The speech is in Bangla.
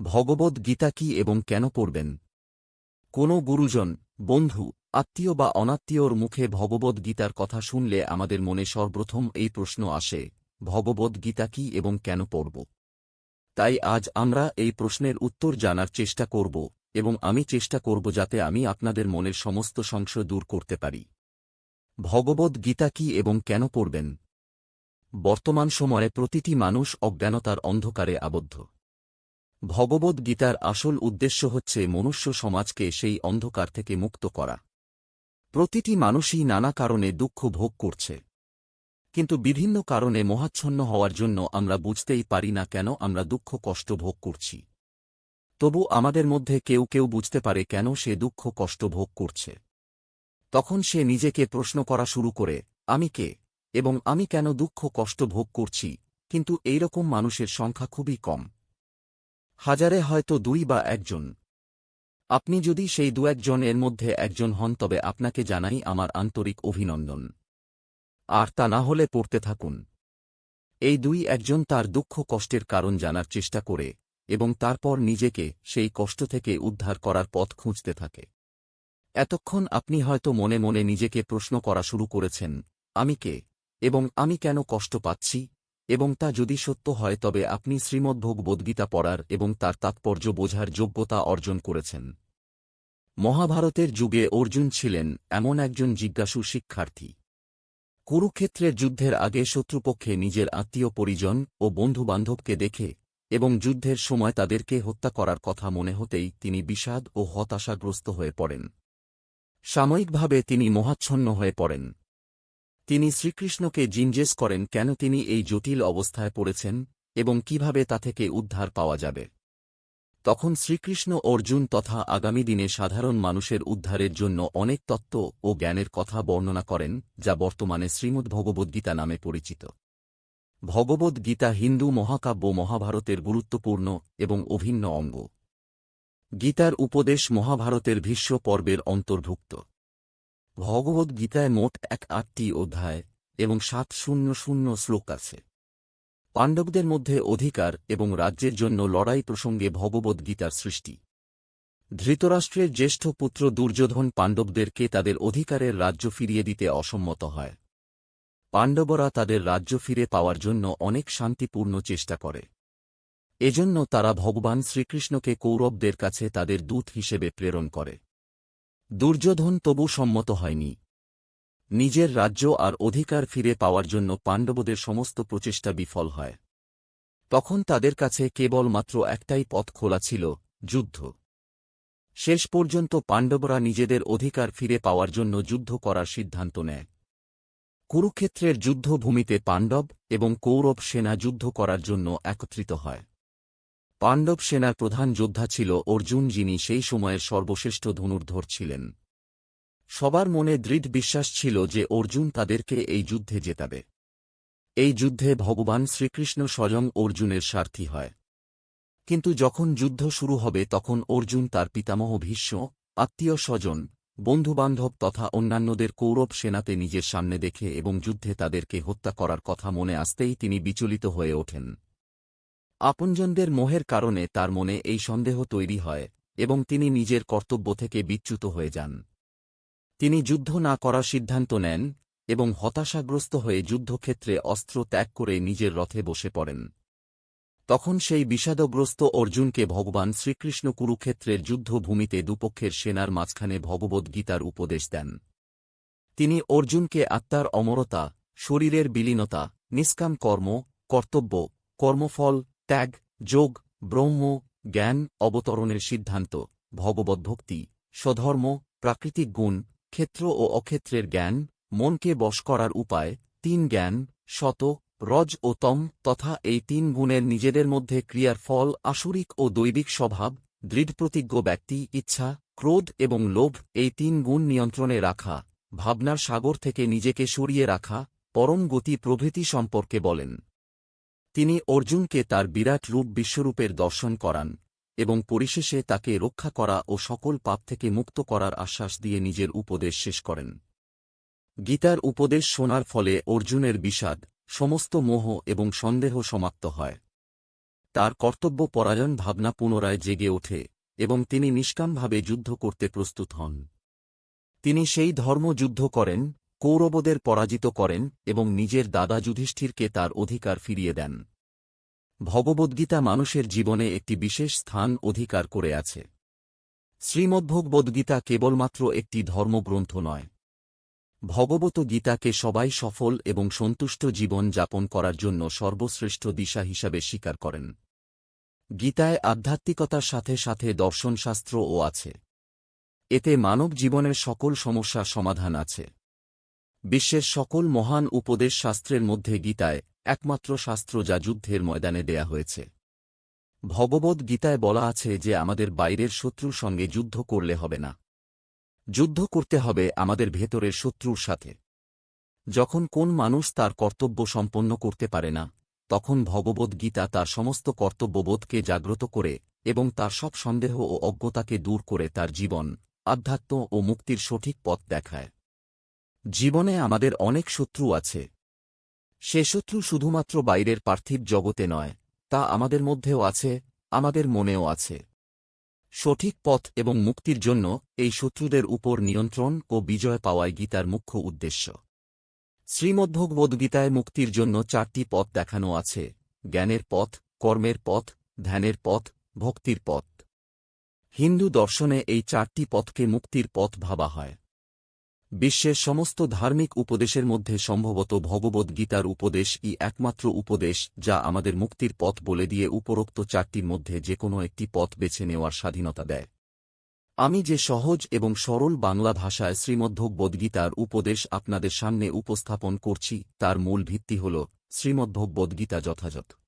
ভগবদ গীতা কি এবং কেন পড়বেন? কোনো গুরুজন, বন্ধু, আত্মীয় বা অনাত্মীয়র মুখে ভগবদ গীতার কথা শুনলে আমাদের মনে সর্বপ্রথম এই প্রশ্ন আসে, ভগবদ গীতা কি এবং কেন পড়ব? তাই আজ আমরা এই প্রশ্নের উত্তর জানার চেষ্টা করব এবং আমি চেষ্টা করব যাতে আমি আপনাদের মনের সমস্ত সংশয় দূর করতে পারি। ভগবদ গীতা কি এবং কেন পড়বেন? বর্তমান সময়ে প্রতিটি মানুষ অজ্ঞানতার অন্ধকারে আবদ্ধ। ভগবদ গীতার আসল উদ্দেশ্য হচ্ছে মনুষ্য সমাজকে সেই অন্ধকার থেকে মুক্ত করা। প্রতিটি মানুষই নানা কারণে দুঃখ ভোগ করছে। কিন্তু বিভিন্ন কারণে মোহাচ্ছন্ন হওয়ার জন্য আমরা বুঝতেই পারি না কেন আমরা দুঃখ কষ্ট ভোগ করছি। তবু আমাদের মধ্যে কেউ কেউ বুঝতে পারে কেন সে দুঃখ কষ্ট ভোগ করছে। তখন সে নিজেকে প্রশ্ন করা শুরু করে, আমি কে? এবং আমি কেন দুঃখ কষ্ট ভোগ করছি? কিন্তু এইরকম মানুষের সংখ্যা খুবই কম। হাজারে হয়তো দুই বা একজন। আপনি যদি সেই দু একজনের মধ্যে একজন হন, তবে আপনাকে জানাই আমার আন্তরিক অভিনন্দন। আর তা না হলে পড়তে থাকুন। এই দুই একজন তার দুঃখ কষ্টের কারণ জানার চেষ্টা করে, এবং তারপর নিজেকে সেই কষ্ট থেকে উদ্ধার করার পথ খুঁজতে থাকে। এতক্ষণ আপনি হয়তো মনে মনে নিজেকে প্রশ্ন করা শুরু করেছেন, আমি কে, এবং আমি কেন কষ্ট পাচ্ছি? এবং তা যদি সত্য হয় তবে আপনি শ্রীমদ্ভগবদ্গীতা পড়ার এবং তার তাৎপর্য বোঝার যোগ্যতা অর্জন করেছেন। মহাভারতের যুগে অর্জুন ছিলেন এমন একজন জিজ্ঞাসু শিক্ষার্থী। কুরুক্ষেত্রের যুদ্ধের আগে শত্রুপক্ষে নিজের আত্মীয় পরিজন ও বন্ধুবান্ধবকে দেখে এবং যুদ্ধের সময় তাদেরকে হত্যা করার কথা মনে হতেই তিনি বিষাদ ও হতাশাগ্রস্ত হয়ে পড়েন। সাময়িকভাবে তিনি মহাচ্ছন্ন হয়ে পড়েন। তিনি শ্রীকৃষ্ণকে জিঞ্জেস করেন কেন তিনি এই জটিল অবস্থায় পড়েছেন এবং কীভাবে তা থেকে উদ্ধার পাওয়া যাবে। তখন শ্রীকৃষ্ণ অর্জুন তথা আগামী দিনে সাধারণ মানুষের উদ্ধারের জন্য অনেক তত্ত্ব ও জ্ঞানের কথা বর্ণনা করেন, যা বর্তমানে শ্রীমদ্ ভগবদ্গীতা নামে পরিচিত। ভগবদ্ গীতা হিন্দু মহাকাব্য মহাভারতের গুরুত্বপূর্ণ এবং অভিন্ন অঙ্গ। গীতার উপদেশ মহাভারতের ভীষ্ম পর্বের অন্তর্ভুক্ত। ভগবদ্ গীতায় মোট এক আটটি অধ্যায় এবং সাত শূন্য শূন্য শ্লোক আছে। পাণ্ডবদের মধ্যে অধিকার এবং রাজ্যের জন্য লড়াই প্রসঙ্গে ভগবদ্ গীতার সৃষ্টি। ধৃতরাষ্ট্রের জ্যেষ্ঠ পুত্র দুর্যোধন পাণ্ডবদেরকে তাদের অধিকারের রাজ্য ফিরিয়ে দিতে অসম্মত হয়। পাণ্ডবরা তাদের রাজ্য ফিরে পাওয়ার জন্য অনেক শান্তিপূর্ণ চেষ্টা করে। এজন্য তারা ভগবান শ্রীকৃষ্ণকে কৌরবদের কাছে তাদের দূত হিসেবে প্রেরণ করে। দুর্যোধন তবু সম্মত হয়নি। নিজের রাজ্য আর অধিকার ফিরে পাওয়ার জন্য পাণ্ডবদের সমস্ত প্রচেষ্টা বিফল হয়। তখন তাদের কাছে কেবলমাত্র একটাই পথ খোলা ছিল, যুদ্ধ। শেষ পর্যন্ত পাণ্ডবরা নিজেদের অধিকার ফিরে পাওয়ার জন্য যুদ্ধ করার সিদ্ধান্ত নেয়। কুরুক্ষেত্রের যুদ্ধভূমিতে পাণ্ডব এবং কৌরব সেনা যুদ্ধ করার জন্য একত্রিত হয়। পাণ্ডব সেনার প্রধান যোদ্ধা ছিল অর্জুন যিনি সেই সময়ের সর্বশ্রেষ্ঠ ধনুর্ধর ছিলেন। সবার মনে দৃঢ় বিশ্বাস ছিল যে অর্জুন তাদেরকে এই যুদ্ধে জেতাবে। এই যুদ্ধে ভগবান শ্রীকৃষ্ণ স্বয়ং অর্জুনের স্বার্থী হয়। কিন্তু যখন যুদ্ধ শুরু হবে তখন অর্জুন তার পিতামহ ভীষ্ম, আত্মীয় স্বজন, বন্ধুবান্ধব তথা অন্যান্যদের কৌরব সেনাতে নিজের সামনে দেখে এবং যুদ্ধে তাদেরকে হত্যা করার কথা মনে আসতেই তিনি বিচলিত হয়ে ওঠেন। আপনজনদের মোহের কারণে তার মনে এই সন্দেহ তৈরি হয়, এবং তিনি নিজের কর্তব্য থেকে বিচ্যুত হয়ে যান। তিনি যুদ্ধ না করার সিদ্ধান্ত নেন, এবং হতাশাগ্রস্ত হয়ে যুদ্ধক্ষেত্রে অস্ত্র ত্যাগ করে নিজের রথে বসে পড়েন। তখন সেই বিষাদগ্রস্ত অর্জুনকে ভগবান শ্রীকৃষ্ণ কুরুক্ষেত্রের যুদ্ধভূমিতে দুপক্ষের সেনার মাঝখানে ভগবদ্ গীতার উপদেশ দেন। তিনি অর্জুনকে আত্মার অমরতা, শরীরের বিলীনতা, নিষ্কাম কর্ম, কর্তব্য, কর্মফল ত্যাগ, যোগ, ব্রহ্ম, জ্ঞান, অবতরণের সিদ্ধান্ত ভগবদ্ভক্তি স্বধর্ম, প্রাকৃতিক গুণ, ক্ষেত্র ও অক্ষেত্রের জ্ঞান, মনকে বশ করার উপায়, তিন জ্ঞান শত রজ ও তম, তথা এই তিন গুণের নিজেদের মধ্যে ক্রিয়ার ফল, আসুরিক ও দৈবিক স্বভাব দৃঢ়প্রতিজ্ঞ ব্যক্তি, ইচ্ছা, ক্রোধ এবং লোভ, এই তিন গুণ নিয়ন্ত্রণে রাখা, ভাবনার সাগর থেকে নিজেকে সরিয়ে রাখা, পরম গতি প্রভৃতি সম্পর্কে বলেন। তিনি অর্জুনকে তার বিরাট রূপ বিশ্বরূপের দর্শন করান, এবং পরিশেষে তাকে রক্ষা করা ও সকল পাপ থেকে মুক্ত করার আশ্বাস দিয়ে নিজের উপদেশ শেষ করেন। গীতার উপদেশ শোনার ফলে অর্জুনের বিষাদ, সমস্ত মোহ এবং সন্দেহ সমাপ্ত হয়। তার কর্তব্য পরায়ণ ভাবনা পুনরায় জেগে ওঠে, এবং তিনি নিষ্কামভাবে যুদ্ধ করতে প্রস্তুত হন। তিনি সেই ধর্ম যুদ্ধ করেন কৌরবদের পরাজিত করেন এবং নিজের দাদা যুধিষ্ঠিরকে তার অধিকার ফিরিয়ে দেন। ভগবদ্গীতা মানুষের জীবনে একটি বিশেষ স্থান অধিকার করে আছে। শ্রীমদ্ভগবদ্গীতা কেবলমাত্র একটি ধর্মগ্রন্থ নয়। ভগবত গীতাকে সবাই সফল এবং সন্তুষ্ট জীবন যাপন করার জন্য সর্বশ্রেষ্ঠ দিশা হিসাবে স্বীকার করেন। গীতায় আধ্যাত্মিকতার সাথে সাথে দর্শনশাস্ত্রও আছে। এতে মানব জীবনের সকল সমস্যার সমাধান আছে। বিশ্বের সকল মহান উপদেশ শাস্ত্রের মধ্যে গীতায় একমাত্র শাস্ত্র যা যুদ্ধের ময়দানে দেয়া হয়েছে। ভগবদ্ গীতায় বলা আছে যে আমাদের বাইরের শত্রুর সঙ্গে যুদ্ধ করলে হবে না। যুদ্ধ করতে হবে আমাদের ভেতরের শত্রুর সাথে। যখন কোন মানুষ তার কর্তব্য সম্পন্ন করতে পারে না, তখন ভগবদ্ গীতা তার সমস্ত কর্তব্যবোধকে জাগ্রত করে এবং তার সব সন্দেহ ও অজ্ঞতাকে দূর করে তার জীবন, আধ্যাত্ম ও মুক্তির সঠিক পথ দেখায়। জীবনে আমাদের অনেক শত্রু আছে। সে শত্রু শুধুমাত্র বাইরের পার্থিব জগতে নয়, তা আমাদের মধ্যেও আছে, আমাদের মনেও আছে। সঠিক পথ এবং মুক্তির জন্য এই শত্রুদের উপর নিয়ন্ত্রণ ও বিজয় পাওয়াই গীতার মুখ্য উদ্দেশ্য। শ্রীমদ্ভগবদ্গীতায় মুক্তির জন্য চারটি পথ দেখানো আছে, জ্ঞানের পথ, কর্মের পথ, ধ্যানের পথ, ভক্তির পথ। হিন্দু দর্শনে এই চারটি পথকে মুক্তির পথ ভাবা হয়। বিশ্বের সমস্ত ধার্মিক উপদেশের মধ্যে সম্ভবত ভগবদ্গীতার উপদেশ ই একমাত্র উপদেশ, যা আমাদের মুক্তির পথ বলে দিয়ে উপরোক্ত চারটির মধ্যে যে কোনো একটি পথ বেছে নেওয়ার স্বাধীনতা দেয়। আমি যে সহজ এবং সরল বাংলা ভাষায় শ্রীমদ্ভগবদ্গীতার উপদেশ আপনাদের সামনে উপস্থাপন করছি, তার মূল ভিত্তি হল শ্রীমদ্ভগবদ্গীতা যথাযথ।